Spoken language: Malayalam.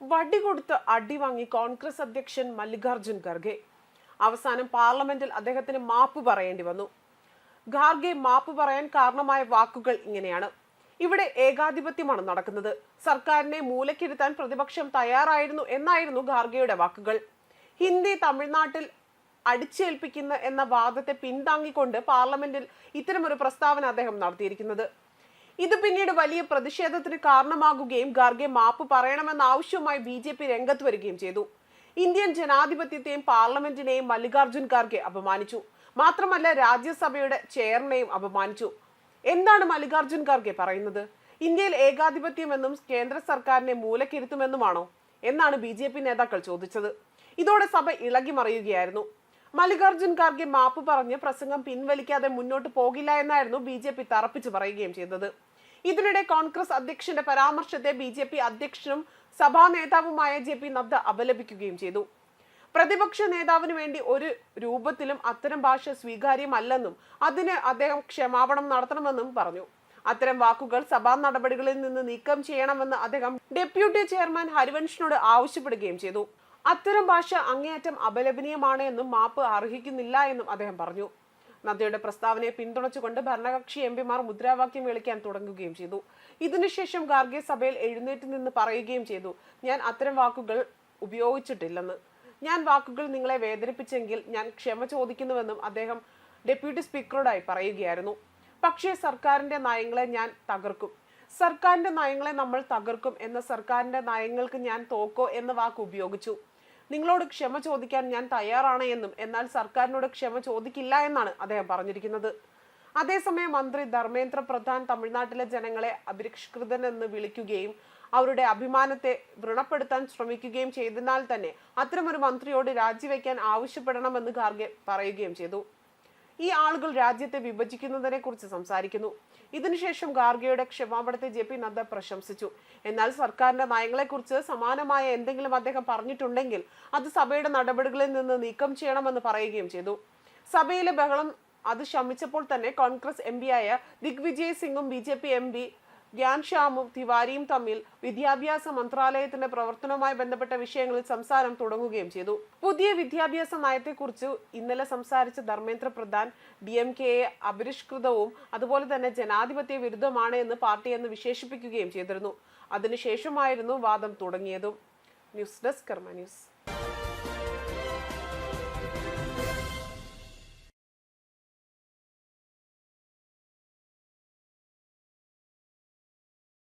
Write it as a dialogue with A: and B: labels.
A: വടി കൊടുത്ത് അടി വാങ്ങി കോൺഗ്രസ് അധ്യക്ഷൻ മല്ലികാർജുൻ ഖർഗെ. അവസാനം പാർലമെന്റിൽ അദ്ദേഹത്തിന് മാപ്പ് പറയേണ്ടി വന്നു. ഖാർഗെ മാപ്പ് പറയാൻ കാരണമായ വാക്കുകൾ ഇങ്ങനെയാണ്. ഇവിടെ ഏകാധിപത്യമാണ് നടക്കുന്നത്. സർക്കാരിനെ മൂലക്കിരുത്താൻ പ്രതിപക്ഷം തയ്യാറായിരുന്നു എന്നായിരുന്നു ഖാർഗെയുടെ വാക്കുകൾ. ഹിന്ദി തമിഴ്നാട്ടിൽ അടിച്ചേൽപ്പിക്കുന്ന എന്ന വാദത്തെ പിന്താങ്ങിക്കൊണ്ട് പാർലമെന്റിൽ ഇത്തരമൊരു പ്രസ്താവന അദ്ദേഹം നടത്തിയിരിക്കുന്നത്. ഇത് പിന്നീട് വലിയ പ്രതിഷേധത്തിന് കാരണമാകുകയും ഖാർഗെ മാപ്പ് പറയണമെന്ന ആവശ്യവുമായി ബി ജെ പി രംഗത്ത് വരികയും ചെയ്തു. ഇന്ത്യൻ ജനാധിപത്യത്തെയും പാർലമെന്റിനെയും മല്ലികാർജുൻ ഖാർഗെ അപമാനിച്ചു. മാത്രമല്ല രാജ്യസഭയുടെ ചെയറിനെയും അപമാനിച്ചു. എന്താണ് മല്ലികാർജുൻ ഖാർഗെ പറയുന്നത്? ഇന്ത്യയിൽ ഏകാധിപത്യമെന്നും കേന്ദ്ര സർക്കാരിനെ മൂലക്കിരുത്തുമെന്നുമാണോ? എന്നാണ് ബി ജെ പി നേതാക്കൾ ചോദിച്ചത്. ഇതോടെ സഭ ഇളകി മറിയുകയായിരുന്നു. മല്ലികാർജുൻ ഖാർഗെ മാപ്പ് പറഞ്ഞ് പ്രസംഗം പിൻവലിക്കാതെ മുന്നോട്ട് പോകില്ല എന്നായിരുന്നു ബി ജെ പി തറപ്പിച്ച് പറയുകയും ചെയ്തത്. ഇതിനിടെ കോൺഗ്രസ് അധ്യക്ഷന്റെ പരാമർശത്തെ ബി ജെ പി അധ്യക്ഷനും സഭാ നേതാവുമായ ജെ പി നദ്ദ അപലപിക്കുകയും ചെയ്തു. പ്രതിപക്ഷ നേതാവിന് വേണ്ടി ഒരു രൂപത്തിലും അത്തരം ഭാഷ സ്വീകാര്യമല്ലെന്നും അതിന് അദ്ദേഹം ക്ഷമാപണം നടത്തണമെന്നും പറഞ്ഞു. അത്തരം വാക്കുകൾ സഭാ നടപടികളിൽ നിന്ന് നീക്കം ചെയ്യണമെന്ന് അദ്ദേഹം ഡെപ്യൂട്ടി ചെയർമാൻ ഹരിവൻഷിനോട് ആവശ്യപ്പെടുകയും ചെയ്തു. അത്തരം ഭാഷ അങ്ങേയറ്റം അപലപനീയമാണ് എന്നും മാപ്പ് അർഹിക്കുന്നില്ല എന്നും അദ്ദേഹം പറഞ്ഞു. നദ്ദയുടെ പ്രസ്താവനയെ പിന്തുണച്ചുകൊണ്ട് ഭരണകക്ഷി എംപിമാർ മുദ്രാവാക്യം വിളിക്കാൻ തുടങ്ങുകയും ചെയ്തു. ഇതിനുശേഷം ഗാർഗെ സഭയിൽ എഴുന്നേറ്റ് നിന്ന് പറയുകയും ചെയ്തു ഞാൻ അത്തരം വാക്കുകൾ ഉപയോഗിച്ചിട്ടില്ലെന്ന്. ഞാൻ വാക്കുകൾ നിങ്ങളെ വേദനിപ്പിച്ചെങ്കിൽ ഞാൻ ക്ഷമ ചോദിക്കുന്നുവെന്നും അദ്ദേഹം ഡെപ്യൂട്ടി സ്പീക്കറോടായി പറയുകയായിരുന്നു. പക്ഷേ സർക്കാരിന്റെ നയങ്ങളെ ഞാൻ തകർക്കും. സർക്കാരിന്റെ നയങ്ങളെ നമ്മൾ തകർക്കും എന്ന സർക്കാരിന്റെ നയങ്ങൾക്ക് ഞാൻ തോക്കോ എന്ന വാക്ക് ഉപയോഗിച്ചു. നിങ്ങളോട് ക്ഷമ ചോദിക്കാൻ ഞാൻ തയ്യാറാണ് എന്നും എന്നാൽ സർക്കാരിനോട് ക്ഷമ ചോദിക്കില്ല എന്നാണ് അദ്ദേഹം പറഞ്ഞിരിക്കുന്നത്. അതേസമയം മന്ത്രി ധർമ്മേന്ദ്ര പ്രധാൻ തമിഴ്നാട്ടിലെ ജനങ്ങളെ അപരിഷ്കൃതൻ എന്ന് വിളിക്കുകയും അവരുടെ അഭിമാനത്തെ വ്രണപ്പെടുത്താൻ ശ്രമിക്കുകയും ചെയ്തതിനാൽ തന്നെ അത്തരമൊരു മന്ത്രിയോട് രാജിവെക്കാൻ ആവശ്യപ്പെടണമെന്ന് ഖാർഗെ പറയുകയും ചെയ്തു. ഈ ആളുകൾ രാജ്യത്തെ വിഭജിക്കുന്നതിനെ കുറിച്ച് സംസാരിക്കുന്നു. ഇതിനുശേഷം ഗാർഗയുടെ ക്ഷമാപണത്തെ ജെ പി നദ്ദ പ്രശംസിച്ചു. എന്നാൽ സർക്കാരിന്റെ നയങ്ങളെക്കുറിച്ച് സമാനമായ എന്തെങ്കിലും അദ്ദേഹം പറഞ്ഞിട്ടുണ്ടെങ്കിൽ അത് സഭയുടെ നടപടികളിൽ നിന്ന് നീക്കം ചെയ്യണമെന്ന് പറയുകയും ചെയ്തു. സഭയിലെ ബഹളം അത് ശമിച്ചപ്പോൾ തന്നെ കോൺഗ്രസ് എം ആയ ദിഗ്വിജയ് സിംഗും B J P M P Gyan ശ്യാമും തിവാരിയും തമ്മിൽ വിദ്യാഭ്യാസ മന്ത്രാലയത്തിന്റെ പ്രവർത്തനവുമായി ബന്ധപ്പെട്ട വിഷയങ്ങളിൽ സംസാരം തുടങ്ങുകയും ചെയ്തു. പുതിയ വിദ്യാഭ്യാസ നയത്തെക്കുറിച്ച് ഇന്നലെ സംസാരിച്ച ധർമ്മേന്ദ്ര പ്രധാൻ ഡി എം കെയെ അപരിഷ്കൃതവും അതുപോലെ തന്നെ ജനാധിപത്യ വിരുദ്ധമാണ് എന്ന് പാർട്ടി എന്ന് വിശേഷിപ്പിക്കുകയും ചെയ്തിരുന്നു. അതിനുശേഷമായിരുന്നു വാദം തുടങ്ങിയതും. News desk Karma news.